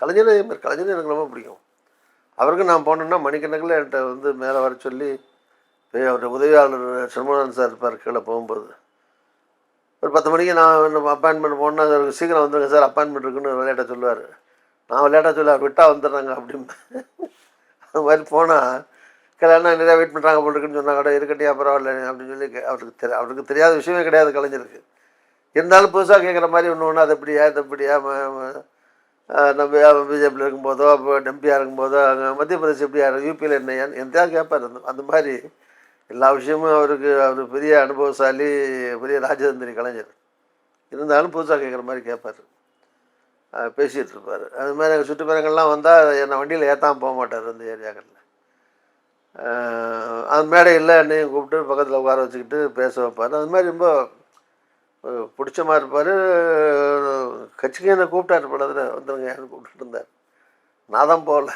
கலைஞர் அதே மாதிரி கலைஞர் எனக்கு ரொம்ப பிடிக்கும். அவருக்கு நான் போனேன்னா மணிக்கணக்கில் என்கிட்ட வந்து மேலே வர சொல்லி அவருடைய உதவியாளர் சண்முகநாதன் சார் இருப்பார் கீழே போகும்போது. ஒரு பத்து மணிக்கு நான் அப்பாயின்மெண்ட் போனால் அவருக்கு சீக்கிரம் வந்துருங்க சார் அப்பாயின்மெண்ட் இருக்குன்னு விளையாட்ட சொல்லுவார். நான் விளையாட்ட சொல்லுவார் விட்டால் விட்டா வந்துடுறாங்க அப்படின்னு அது மாதிரி போனால் கல்யாணம் நிறையா வெயிட் பண்ணுறாங்க போல் இருக்குன்னு சொன்னா கூட இருக்கட்டியா பரவாயில்ல அப்படின்னு சொல்லி கே- அவருக்கு தெரிய அவருக்கு தெரியாத விஷயமே கிடையாது கலைஞருக்கு. இருந்தாலும் புதுசாக கேட்குற மாதிரி ஒன்று ஒன்று அது எப்படியா இது எப்படியா ம- நம்ம பிஜேபியில் இருக்கும்போதோ அப்போ எம்பியாக இருக்கும்போதோ அங்கே மத்திய பிரதேசம் எப்படியா யூபியில் என்னையான்னு எந்த கேட்பார் அந்த அந்த மாதிரி எல்லா விஷயமும் அவருக்கு அவர் பெரிய அனுபவசாலி பெரிய ராஜதந்திரி கலைஞர். இருந்தாலும் புதுசாக கேட்குற மாதிரி கேட்பார் பேசிகிட்டு இருப்பார். அது மாதிரி எங்கள் சுற்றுப்புறங்கள்லாம் வந்தால் என்னை வண்டியில் ஏற்றாமல் போக மாட்டார் அந்த ஏரியாக்களில். அது மேடையில் என்னையும் கூப்பிட்டு பக்கத்தில் உட்கார வச்சுக்கிட்டு பேச வைப்பார். அது மாதிரி ரொம்ப பிடிச்சமாக பிடிச்ச மாதிரி இருப்பார். கட்சிக்கு என்னை கூப்பிட்டாரு படத்தில் வந்துருங்க கூப்பிட்டு இருந்தார். நான் தான் போகல.